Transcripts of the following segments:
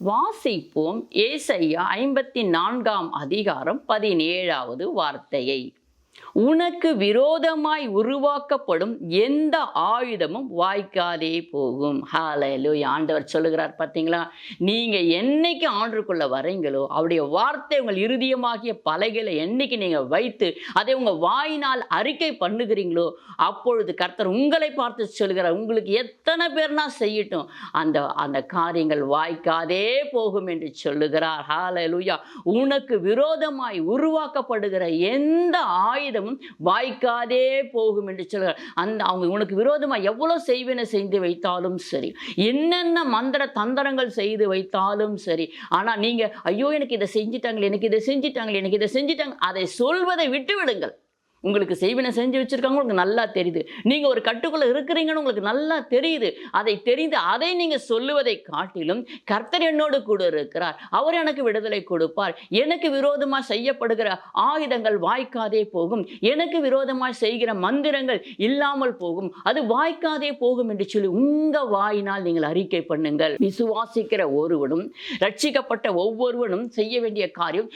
வாசிப்போம் ஏசையா ஐம்பத்தி நான்காம் அதிகாரம் பதினேழாவது வார்த்தையை. உனக்கு விரோதமாய் உருவாக்கப்படும் எந்த ஆயுதமும் வாய்க்காதே போகும். ஹalleluya ஆண்டவர் சொல்லுகிறார் பார்த்தீங்களா? நீங்க என்னைக்கு ஆண்டுக்குள்ள வரீங்களோ அவருடைய வார்த்தை உங்கள் இருதயமாகிய பலகையில் என்னைக்கு நீங்க வைத்து அதை உங்க வாயினால் அறிக்கை பண்ணுகிறீங்களோ அப்பொழுது கர்த்தர் உங்களை பார்த்து சொல்கிறார் உங்களுக்கு எத்தனை பேர்னா செய்யட்டும். அந்த அந்த காரியங்கள் வாய்க்காதே போகும் என்று சொல்லுகிறார். ஹalleluya உனக்கு விரோதமாய் உருவாக்கப்படுகிற எந்த ஆயுதமும் வாய்க்காதே போகும் என்று சொல்கிறார். அந்த அவங்க உனக்கு விரோதமாக எவ்வளோ செய்வினை செய்து வைத்தாலும் சரி என்னென்ன மந்திர தந்திரங்கள் செய்து வைத்தாலும் சரி ஆனால் நீங்கள் ஐயோ எனக்கு இதை செஞ்சிட்டாங்களே எனக்கு இதை செஞ்சிட்டாங்களே எனக்கு இதை செஞ்சிட்டாங்க அதை சொல்வதை விட்டு விடுங்கள் உங்களுக்கு செய்வினை செஞ்சு வச்சுருக்காங்க உங்களுக்கு நல்லா தெரியுது. நீங்கள் ஒரு கட்டுக்குள்ளே இருக்கிறீங்கன்னு உங்களுக்கு நல்லா தெரியுது. அதை தெரிந்து அதை நீங்கள் சொல்லுவதை காட்டிலும் கர்த்தர் என்னோடு கூட இருக்கிறார். அவர் எனக்கு விடுதலை கொடுப்பார். எனக்கு விரோதமாக செய்யப்படுகிற ஆயுதங்கள் வாய்க்காதே போகும். எனக்கு விரோதமாக செய்கிற மந்திரங்கள் இல்லாமல் போகும். அது வாய்க்காதே போகும் என்று சொல்லி உங்கள் வாயினால் நீங்கள் அறிக்கை பண்ணுங்கள். விசுவாசிக்கிற ஒருவனும் ரட்சிக்கப்பட்ட ஒவ்வொருவனும் செய்ய வேண்டிய காரியம்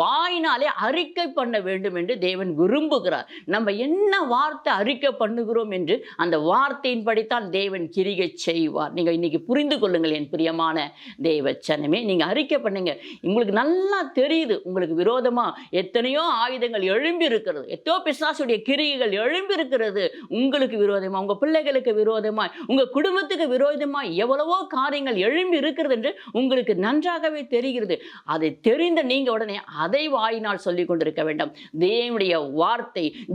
வாயினாலே அறிக்கை பண்ண வேண்டும் என்று தேவன் விரும்புகிறார். நம்ம என்ன வார்த்தை அறிக்கை பண்ணுகிறோம் என்று அந்த வார்த்தையின்படித்தான் தேவன் கிரிகை செய்வார். நீங்கள் இன்னைக்கு புரிந்து கொள்ளுங்கள் என் பிரியமான தேவச்சனமே. நீங்கள் அறிக்கை பண்ணுங்க. உங்களுக்கு நல்லா தெரியுது. உங்களுக்கு விரோதமாக எத்தனையோ ஆயுதங்கள் எழும்பி இருக்கிறது எத்தோ பிசாசுடைய கிரிகைகள் எழும்பி இருக்கிறது உங்களுக்கு விரோதமாக உங்கள் பிள்ளைகளுக்கு விரோதமாய் உங்கள் குடும்பத்துக்கு விரோதமாய் எவ்வளவோ காரியங்கள் எழும்பி இருக்கிறது என்று உங்களுக்கு நன்றாகவே தெரிகிறது. அதை தெரிந்த நீங்கள் உடனே அதை வாயினால் சொல்லிக் கொண்டிருக்க வேண்டும். தேவனுடைய வார்த்தை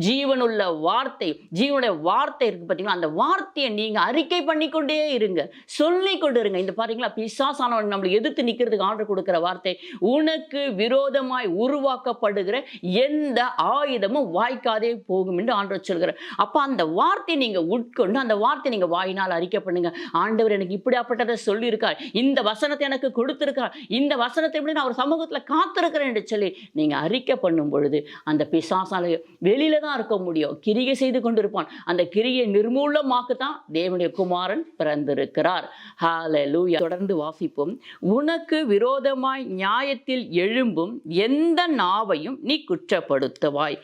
ஜீவனுள்ள வார்த்தை ஜீவனுடைய வார்த்தை இருக்கு பார்த்தீங்களா அந்த வார்த்தையை நீங்க அறிக்கை பண்ணிக்கொண்டே இருங்க. சொல்லி கொண்டு இருங்க. இந்த பாத்தீங்களா? பிசாசானவன் நம்மளை எதிர்த்து நிற்கிறதுக்கு ஆர்டர் கொடுக்கிற வார்த்தை. உனக்கு விரோதமாய் உருவாக்கப்படுகிற எந்த ஆயுதமும் வாய்க்காதே போகும் என்று ஆண்டவர் சொல்கிறார். அப்போ அந்த வார்த்தையை நீங்கள் உட்கொண்டு அந்த வார்த்தை நீங்கள் வாயினால் அறிக்கை பண்ணுங்க. ஆண்டவர் எனக்கு இப்படியாப்பட்டதை சொல்லியிருக்கார். இந்த வசனத்தை எனக்கு கொடுத்துருக்கார். இந்த வசனத்தை எப்படி நான் ஒரு சமூகத்தில் காத்திருக்கிறேன் என்று சொல்லி நீங்க அறிக்கை பண்ணும் பொழுது அந்த பிசாசால வெளியில தான் இருக்க முடியும். கிரிகை செய்து கொண்டிருப்பான். அந்த கிரியை நிர்மூலமாக்கு தான் தேவனுடைய குமாரன் பிறந்திருக்கிறார். ஹாலலூயா தொடர்ந்து வாசிப்போம். உனக்கு விரோதமாய் நியாயத்தில் எழும்பும் எந்த நாவையும் நீ குற்றப்படுத்துவாய்.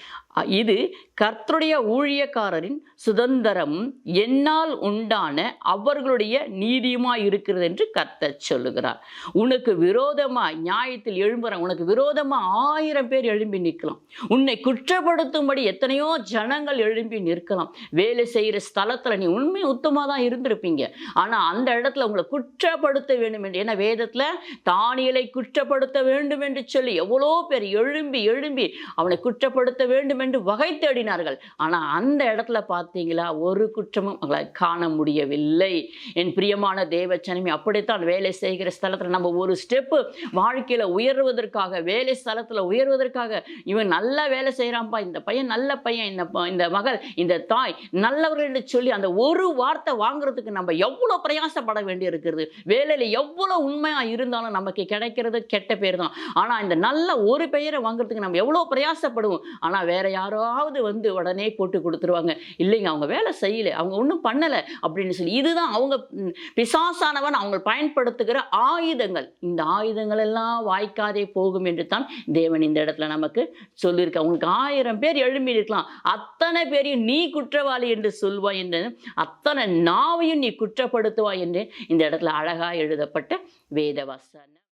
இது கர்த்தருடைய ஊழியக்காரரின் சுதந்திரம் என்னால் உண்டான அவர்களுடைய நீதியுமாய் இருக்கிறது என்று கர்த்தர் சொல்லுகிறார். உனக்கு விரோதமாக நியாயத்தில் எழும்புற உனக்கு விரோதமா ஆயிரம் பேர் எழும்பி நிற்கலாம். உன்னை குற்றப்படுத்தும்படி எத்தனையோ ஜனங்கள் எழும்பி நிற்கலாம். வேலை செய்கிற ஸ்தலத்தில் நீ உண்மை உத்தமாக தான் இருந்திருப்பீங்க. ஆனால் அந்த இடத்துல உங்களை குற்றப்படுத்த வேண்டும் என்று ஏன்னா வேதத்தில் தானியலை குற்றப்படுத்த வேண்டும் என்று சொல்லி எவ்வளோ பேர் எழும்பி எழும்பி அவனை குற்றப்படுத்த வேண்டும் என்று வகை தேடினார்கள். ஆனால் அந்த இடத்துல பார்த்தீங்களா? ஒரு குற்றமும் அவங்களால் காண முடியவில்லை. என் பிரியமான தேவச்சனமி அப்படித்தான் வேலை செய்கிற ஸ்தலத்தில் நம்ம ஒரு ஸ்டெப்பு வாழ்க்கையில் உயர்வதற்காக வேலை ஸ்தலத்துல உயர்வதற்காக இவன் நல்லா வேலை செய்கிறான்ப்பா இந்த பையன் நல்ல பையன் இந்த இந்த மகள் இந்த தாய் நல்லவர்கள் என்று சொல்லி அந்த ஒரு வார்த்தை வாங்குறதுக்கு நம்ம எவ்வளோ பிரயாசப்பட வேண்டி இருக்கிறது வேலையில் எவ்வளோ உண்மையாக இருந்தாலும் நமக்கு கிடைக்கிறது கெட்ட பேர் தான். ஆனால் இந்த நல்ல ஒரு பெயரை வாங்குறதுக்கு நம்ம எவ்வளோ பிரயாசப்படுவோம்? ஆனால் வேற யாராவது வந்து உடனே போட்டு கொடுத்துருவாங்க. இல்லைங்க அவங்க வேலை செய்யலை அவங்க ஒன்றும் பண்ணலை அப்படின்னு சொல்லி இதுதான் அவங்க பிசாசானவன் அவங்க பயன்படுத்துகிற ஆயுதங்கள். இந்த ஆயுதங்கள் எல்லாம் வாய்க்காதே போகும் என்று தான் தேவன் இந்த இடத்துல நமக்கு சொல்லியிருக்க. உங்களுக்கு ஆயிரம் பேர் எழும்பி இருக்கலாம் அத்தனை பேரையும் நீ குற்றவாளி என்று சொல்வாய் என்று அத்தனை நாவையும் நீ குற்றப்படுத்துவாய் என்று இந்த இடத்துல அழகாக எழுதப்பட்ட வேதவாசன